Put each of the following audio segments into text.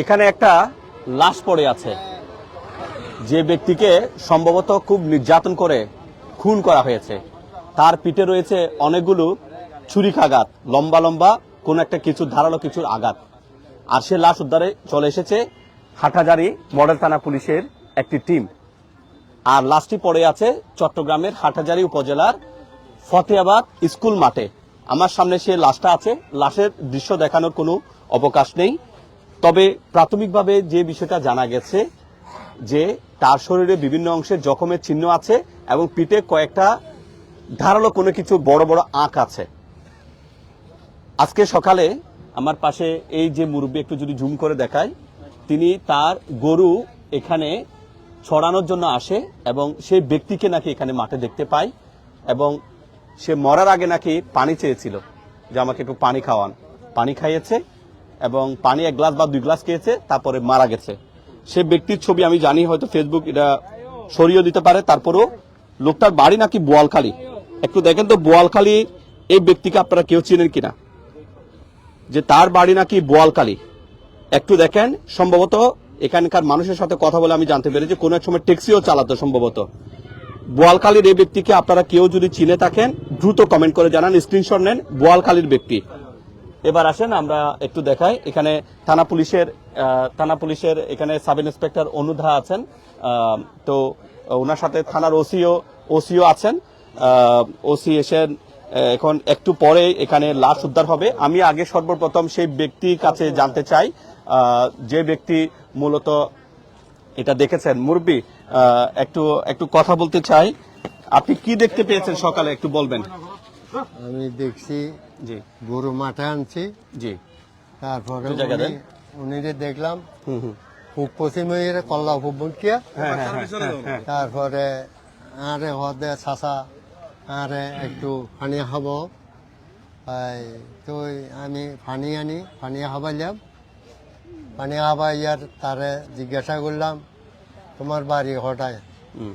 এখানে একটা লাশ পড়ে আছে। যে ব্যক্তিকে সম্ভবত খুব নির্যাতন করে খুন করা হয়েছে। তার পিঠে রয়েছে অনেকগুলো ছুরিকাঘাত, লম্বা লম্বা, কোন একটা কিছু ধারালো কিছুর আঘাত। আর সে লাশ উদ্ধারে চলে এসেছে হাটাজারি মডেল থানা পুলিশের একটি টিম। আর লাশটি পড়ে আছে চট্টগ্রামের হাটহাজারি উপজেলার ফতেহাবাদ স্কুল মাঠে। আমার সামনে সে লাশটা আছে। লাশের দৃশ্য দেখানোর কোনো অবকাশ নেই। তবে প্রাথমিকভাবে যে বিষয়টা জানা গেছে যে তার শরীরে বিভিন্ন অংশে জখমের চিহ্ন আছে এবং পিঠে কয়েকটা ধারালো কোনো কিছু বড় বড় আঁক আছে। আজকে সকালে আমার পাশে এই যে মুরব্বী একটু যদি জুম করে দেখায়, তিনি তার গরু এখানে ছড়ানোর জন্য আসে এবং সেই ব্যক্তিকে নাকি এখানে মাঠে দেখতে পায় এবং সে মরার আগে নাকি পানি চেয়েছিল যে আমাকে একটু পানি খাওয়ান। পানি খাইয়েছে এবং পানি এক গ্লাস বা দুই গ্লাস খেয়েছে, তারপরে মারা গেছে। সে ব্যক্তির ছবি আমি জানি, হয়তো ফেসবুক এটা সরিয়ে দিতে পারে, তারপরেও লোকটার বাড়ি নাকি বোয়ালখালী। একটু দেখেন তো, বোয়ালখালী, এই ব্যক্তিকে আপনারা কেউ চিনেন কিনা? যে তার বাড়ি নাকি বোয়ালকালী একটু দেখেন, সম্ভবত এখানকার মানুষের সাথে কথা বলে আমি জানতে পেরেছি, কোনো এক সময় ট্যাক্সিও চালাতো সম্ভবত। বোয়ালখালীর এই ব্যক্তিকে আপনারা কেউ যদি চিনে থাকেন, দ্রুত কমেন্ট করে জানান স্ক্রিনশট নেন, বোয়ালখালীর ব্যক্তি। এবার আসেন আমরা একটু দেখাই। এখানে থানা পুলিশের থানা পুলিশের এখানে সাব ইন্সপেক্টর অনুধা আছেন। তো ওনার সাথে থানার ওসিও ওসিও আছেন। ওসি আহ, এখন একটু পরে এখানে লাশ উদ্ধার হবে। আমি আগে সর্বপ্রথম সেই ব্যক্তির কাছে জানতে চাই। যে ব্যক্তি মূলত এটা দেখেছেন। মুরব্বী একটু একটু কথা বলতে চাই। আপনি কি দেখতে পেয়েছেন সকালে? একটু বলবেন। আমি দেখছি জি। গরু মাঠে আনছি। জি। তারপরে। উনিরে দেখলাম খুব পূব কল্লা উপবঙ্কিয়া হ্যাঁ হ্যাঁ হ্যাঁ, তারপরে আরে হদে চাষা আরে একটু পানি হব তো আমি পানি আনি পানি হাবাইলাম পানি হাবাইয়ার তারে জিজ্ঞাসা করলাম তোমার বাড়ি হঠায় হুম।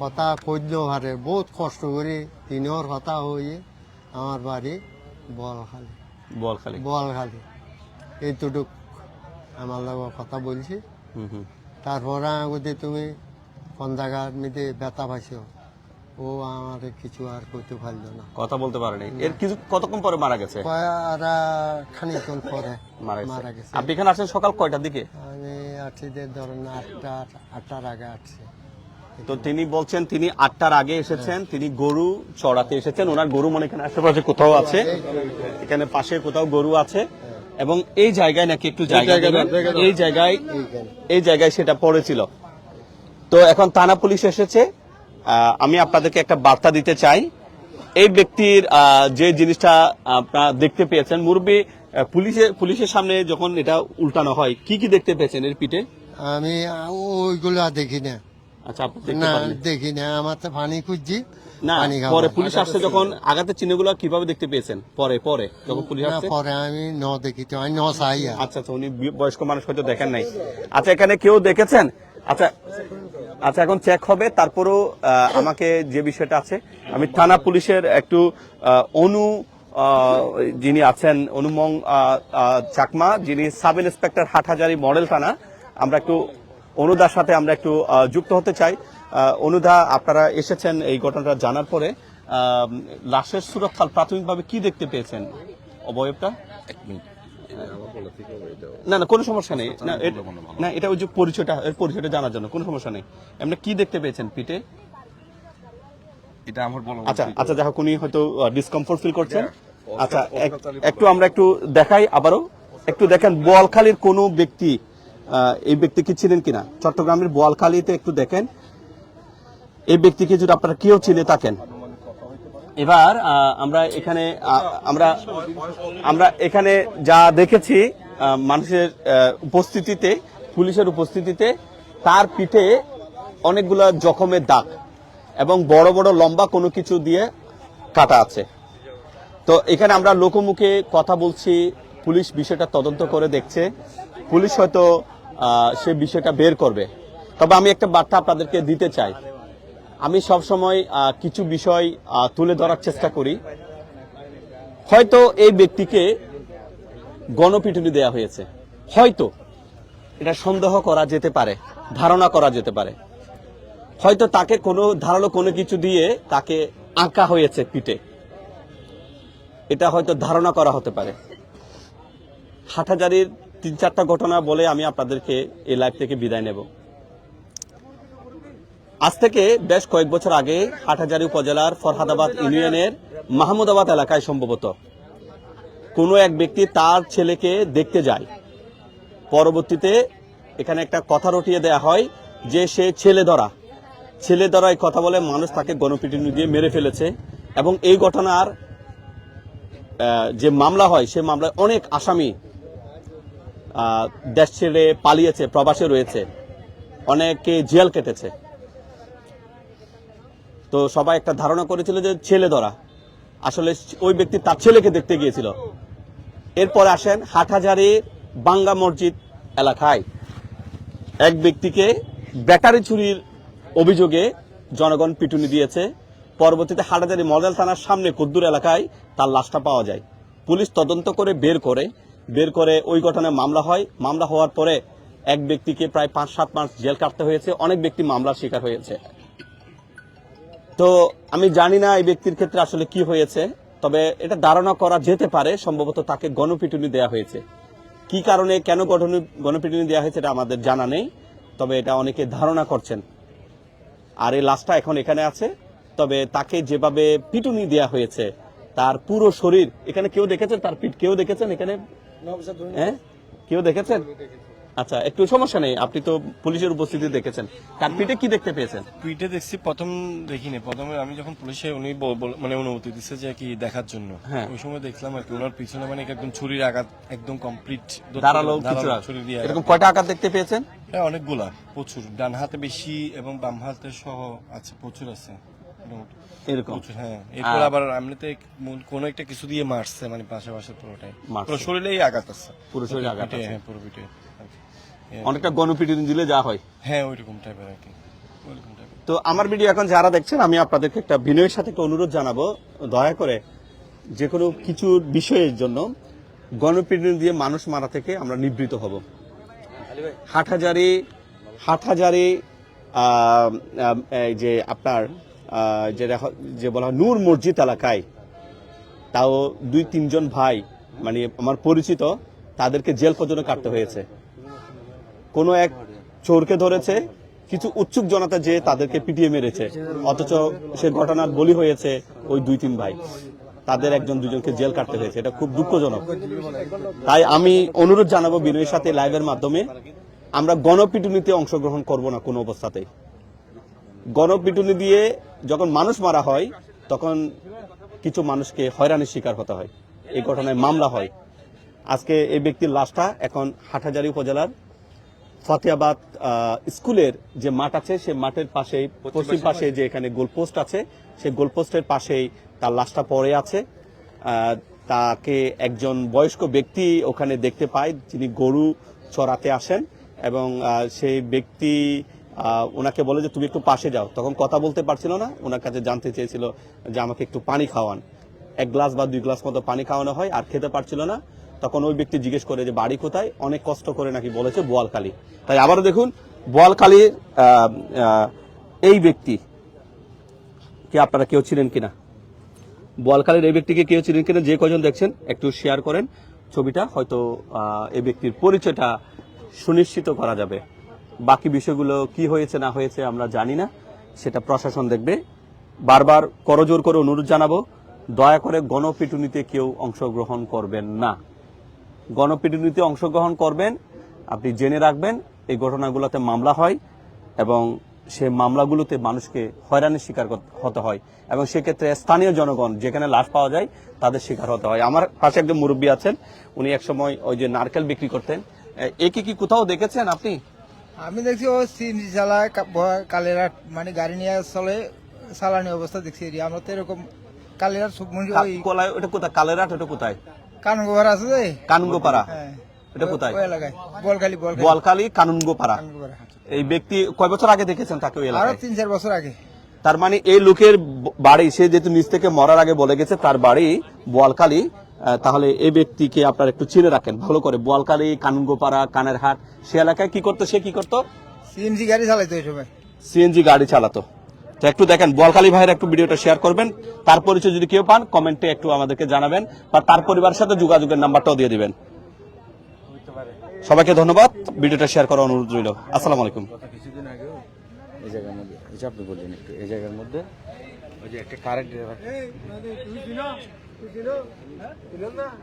কথা কইল হারে বহুত কষ্ট করে তিনর কথা হয়ে আমার বাড়ি বলখালি বলখালি বলখালি এইটুক আমার লগত কথা বলছি। হুম হুম। তারপরে আগতে তুমি কোন জায়গার মধ্যে ব্যথা পাইছো ও আমার কিছু আর করতে পারল না। কথা বলতে পারেনি। এর কিছু কতক্ষণ পরে মারা গেছে? খানিকক্ষণ পরে মারা গেছে। আপনি এখানে আসেন সকাল কয়টার দিকে? আমি আছি যে ধরুন আটটা আটটার আগে আসছি। তো তিনি বলছেন তিনি আটটার আগে এসেছেন তিনি গরু চড়াতে এসেছেন। ওনার গরু মনে এখানে আশেপাশে কোথাও আছে এখানে পাশে কোথাও গরু আছে। এবং এই জায়গায় নাকি একটু জায়গা এই জায়গায় এই জায়গায় সেটা পড়েছিল। তো এখন থানা পুলিশ এসেছে। আমি আপনাদেরকে একটা বার্তা দিতে চাই। এই ব্যক্তির যে জিনিসটা আপনারা দেখতে পেয়েছেন মুরব্বী পুলিশের পুলিশের সামনে যখন এটা উল্টানো হয় কি কি দেখতে পেয়েছেন এর পিঠে? আমি ওইগুলো দেখি না আচ্ছা আপনি না পারেন দেখি না আমার তো পানি খুঁজছি না পানি পরে পুলিশ আসছে যখন আঘাতের চিহ্নগুলো কীভাবে দেখতে পেয়েছেন? পরে পরে যখন পুলিশ আসছে? পরে আমি ন দেখি তো আমি ন চাই আচ্ছা আচ্ছা উনি বয়স্ক মানুষ হয়তো দেখেন নাই। আচ্ছা এখানে কেউ দেখেছেন? আচ্ছা আচ্ছা এখন চেক হবে তারপরও আমাকে যে বিষয়টা আছে আমি থানা পুলিশের একটু অনু যিনি আছেন অনুমং চাকমা যিনি সাব ইন্সপেক্টর হাটহাজারি মডেল থানা আমরা একটু অনুদার সাথে আমরা একটু যুক্ত হতে চাই। অনুদা আপনারা এসেছেন এই ঘটনাটা জানার পরে লাশের সুরক্ষাল প্রাথমিকভাবে কি দেখতে পেয়েছেন? অবয়বটা? না না কোনো সমস্যা নেই। না এটা- ওই যে পরিচয়টা পরিচয়টা জানার জন্য কোনো সমস্যা নেই। এমনি কি দেখতে পেয়েছেন পিঠে? এটা আমার বলা আচ্ছা আচ্ছা হোক উনি হয়তো ডিসকমফোর্ট ফিল করছেন। আচ্ছা একটু আমরা একটু দেখাই আবারও। একটু দেখেন বোয়ালখালীর কোনো ব্যক্তি এই ব্যক্তিকে ছিলেন কিনা? চট্টগ্রামের বোয়ালখালীতে একটু দেখেন। এই ব্যক্তিকে যদি আপনারা কেউ চিনে থাকেন। এবার আমরা এখানে আমরা আমরা এখানে যা দেখেছি মানুষের উপস্থিতিতে, পুলিশের উপস্থিতিতে, তার পিঠে অনেকগুলো জখমের দাগ এবং বড় বড় লম্বা কোনো কিছু দিয়ে কাটা আছে। তো এখানে আমরা লোকমুখে কথা বলছি, পুলিশ বিষয়টা তদন্ত করে দেখছে। পুলিশ হয়তো সে বিষয়টা বের করবে। তবে আমি একটা বার্তা আপনাদেরকে দিতে চাই। আমি সব সময় কিছু বিষয় তুলে ধরার চেষ্টা করি। হয়তো এই ব্যক্তিকে গণপিটুনি দেয়া হয়েছে। হয়তো এটা সন্দেহ করা যেতে পারে, ধারণা করা যেতে পারে। হয়তো তাকে কোনো, ধারালো কোনো কিছু দিয়ে তাকে আঁকা হয়েছে পিঠে। এটা হয়তো ধারণা করা হতে পারে। হাটহাজারির তিন চারটা ঘটনা বলে আমি আপনাদেরকে এই লাইভ থেকে বিদায় নেব। আজ থেকে বেশ কয়েক বছর আগে হাটহাজারী উপজেলার ফরহাদাবাদ ইউনিয়নের মাহমুদাবাদ এলাকায় সম্ভবত কোনো এক ব্যক্তি তার ছেলেকে দেখতে যায়। পরবর্তীতে এখানে একটা কথা রটিয়ে দেয়া হয় যে সে ছেলে ধরা। ছেলে ধরা এই কথা বলে মানুষ তাকে গণপিটুনি দিয়ে মেরে ফেলেছে এবং এই ঘটনার যে মামলা হয়, সে মামলায় অনেক আসামি দেশ ছেড়ে পালিয়েছে, প্রবাসে রয়েছে। অনেকে জেল কেটেছে। তো সবাই একটা ধারণা করেছিল যে ছেলে ধরা। আসলে ওই ব্যক্তি তার ছেলেকে দেখতে গিয়েছিল। এরপর আসেন হাটহাজারি বাঙ্গা মসজিদ এলাকায়। এক ব্যক্তিকে ব্যাটারি চুরির অভিযোগে জনগণ পিটুনি দিয়েছে। পরবর্তীতে হাটাজারি মডেল থানার সামনে কুদ্দুর এলাকায় তার লাশটা পাওয়া যায়। পুলিশ তদন্ত করে বের করে বের করে ওই ঘটনায় মামলা হয়। মামলা হওয়ার পরে এক ব্যক্তিকে প্রায় পাঁচ, সাত মাস জেল কাটতে হয়েছে। অনেক ব্যক্তি মামলার শিকার হয়েছে। তো আমি জানি না এই ব্যক্তির ক্ষেত্রে আসলে কি হয়েছে, তবে এটা ধারণা করা যেতে পারে, সম্ভবত তাকে গণপিটুনি দেওয়া হয়েছে। কি কারণে, কেন গঠন- গণপিটুনি দেওয়া হয়েছে এটা আমাদের জানা নেই, তবে এটা অনেকে ধারণা করছেন। আর এই লাশটা এখন এখানে আছে, তবে তাকে যেভাবে পিটুনি দেওয়া হয়েছে, তার পুরো শরীর, এখানে কেউ দেখেছেন? তার পিঠ কেউ দেখেছেন এখানে? হ্যাঁ? কেউ দেখেছেন? আচ্ছা একটু সমস্যা নেই আপনি তো পুলিশের উপস্থিতি দেখেছেন। তার পিঠে কি দেখতে পেয়েছেন? টুইটে দেখছি প্রথম দেখিনি। প্রথমে আমি যখন পুলিশে উনি মানে অনুমতি দিচ্ছে যে কি দেখার জন্য হ্যাঁ। ওই সময় দেখলাম আর কি ওনার পিছনে মানে একদম ছুরির আঘাত একদম কমপ্লিট দাঁড়াল ছুরি দিয়ে এরকম কয়টা আঘাত দেখতে পেয়েছেন? হ্যাঁ অনেকগুলা প্রচুর। ডান হাতে বেশি এবং বাম হাতে সহ আছে প্রচুর আছে। এরকম? হ্যাঁ। এরপর আবার এমনিতে কোনো একটা কিছু দিয়ে মারছে মানে পাশে পাশে পুরোটাই পুরো শরীরেই আঘাত আছে। পুরো শরীরে আঘাত আছে। হ্যাঁ পুরো পিঠে অনেকটা গণপিটুনি দিলে যা হয়। হ্যাঁ ওইরকম টাইপের আর কি। তো আমার ভিডিও এখন যারা দেখছেন আমি আপনাদেরকে একটা বিনয়ের সাথে একটা অনুরোধ জানাব। দয়া করে যে কোনো কিছু বিষয়ের জন্য গণপিটুনি দিয়ে মানুষ মারা থেকে আমরা নিবৃত হব। হাটহাজারি হাটহাজারি আহ, আহ, এই যে আপনার যে দেখা- যে বলা নূর মসজিদ এলাকায়, তাও দুই তিনজন ভাই মানে আমার পরিচিত, তাদেরকে জেল পর্যন্ত কাটতে হয়েছে। কোনো এক চোরকে ধরেছে, কিছু উৎসুক জনতা যে তাদেরকে পিটিয়ে মেরেছে, অথচ সে ঘটনার বলি হয়েছে ওই দুই তিন ভাই। তাদের একজন দুজনকে জেল কাটতে হয়েছে, এটা খুব দুঃখজনক। তাই আমি অনুরোধ জানাব বিনয়ের সাথে লাইভের মাধ্যমে, আমরা গণপিটুনিতে অংশগ্রহণ করব না কোনো অবস্থাতেই। গণপিটুনি দিয়ে যখন মানুষ মারা হয় তখন কিছু মানুষকে হয়রানির শিকার হতে হয়। এই ঘটনায় মামলা হয়। আজকে এই ব্যক্তির লাশটা এখন হাটহাজারী উপজেলার ফতেহাবাদ আহ, স্কুলের যে মাঠ আছে সে মাঠের পাশেই পশ্চিম পাশে যে এখানে গোলপোস্ট আছে সেই গোলপোস্টের পাশেই তার লাশটা পড়ে আছে। আহ, তাকে একজন বয়স্ক ব্যক্তি ওখানে দেখতে পায় যিনি গরু চড়াতে আসেন এবং সেই ব্যক্তি ওনাকে বলে যে তুমি একটু পাশে যাও। তখন কথা বলতে পারছিল না। ওনার কাছে জানতে চেয়েছিল যে আমাকে একটু পানি খাওয়ান। এক গ্লাস বা দুই গ্লাস মতো পানি খাওয়ানো হয় আর খেতে পারছিল না। তখন ওই ব্যক্তি জিজ্ঞেস করে যে বাড়ি কোথায়? অনেক কষ্ট করে নাকি বলেছে বোয়ালখালী। তাই আবারও দেখুন আহ, এই ব্যক্তি কি আপনারা কেউ ছিলেন কিনা? বোয়ালখালীর এই ব্যক্তিকে কেউ ছিলেন কিনা? যে কজন দেখছেন একটু শেয়ার করেন। ছবিটা হয়তো এই ব্যক্তির পরিচয়টা সুনিশ্চিত করা যাবে। বাকি বিষয়গুলো কি হয়েছে, না হয়েছে আমরা জানি না। সেটা প্রশাসন দেখবে। বারবার করজোর করে অনুরোধ জানাব, দয়া করে গণপিটুনিতে কেউ অংশগ্রহণ করবেন না। গণপিটুনিতে অংশগ্রহণ করবেন, আপনি জেনে রাখবেন, এই ঘটনাগুলোতে মামলা হয় এবং সে মামলাগুলোতে মানুষকে হয়রানির শিকার হতে হয় এবং সেক্ষেত্রে স্থানীয় জনগণ যেখানে লাশ পাওয়া যায়, তাদের শিকার হতে হয়। আমার পাশে একজন মুরব্বী আছেন, উনি একসময় ওই যে নারকেল বিক্রি করতেন। একে কি কোথাও দেখেছেন আপনি? আমি দেখছি ও সিএনজি চালায় কা- ভ- কালেরাট মানে গাড়ি নিয়ে চলে চালানি অবস্থা দেখছি আমরা তো এরকম কালেরাট সুকমনি ওই কা- কলায় ওটা কোথায়? কালেরাট ওটা কোথায়? কানুগোবার আছে যে? কানুঙ্গপাড়া হ্যাঁ। এটা কোথায়? ওই এলাকায়। বলখালি বলখালি। কানুঙ্গপাড়া কানুগোবার এই ব্যক্তি কয় বছর আগে দেখেছেন তাকে ওই আরও এলাকায় তিন চার বছর আগে। তার মানে এই লোকের বাড়ি সে যেহেতু নিচ থেকে মরার আগে বলে গেছে তার বাড়ি বোয়ালখালী তাহলে এই ব্যক্তিকে আপনারা একটু চিনে রাখেন। ভালো করে বোয়ালকালী কানুনগোপাড়া কানের হাট সে এলাকায় কি করতো সে কি করতো? সিএনজি গাড়ি চালাইতো এই সময়। সিএনজি গাড়ি চালাতো। তো একটু দেখেন বোয়ালখালী ভাইয়ের একটু ভিডিওটা শেয়ার করবেন। তার পরিচয় যদি কেউ পান কমেন্টে একটু আমাদেরকে জানাবেন বা তার পরিবারের সাথে যোগাযোগের নাম্বারটাও দিয়ে দিবেন। সবাইকে ধন্যবাদ। ভিডিওটা শেয়ার করার অনুরোধ রইল। আসসালামু আলাইকুম। কিছুদিন আগেও এই জায়গার মধ্যে এই যে আপনি বললেন একটু এই জায়গার মধ্যে ওই যে একটা current Did you know? You know that?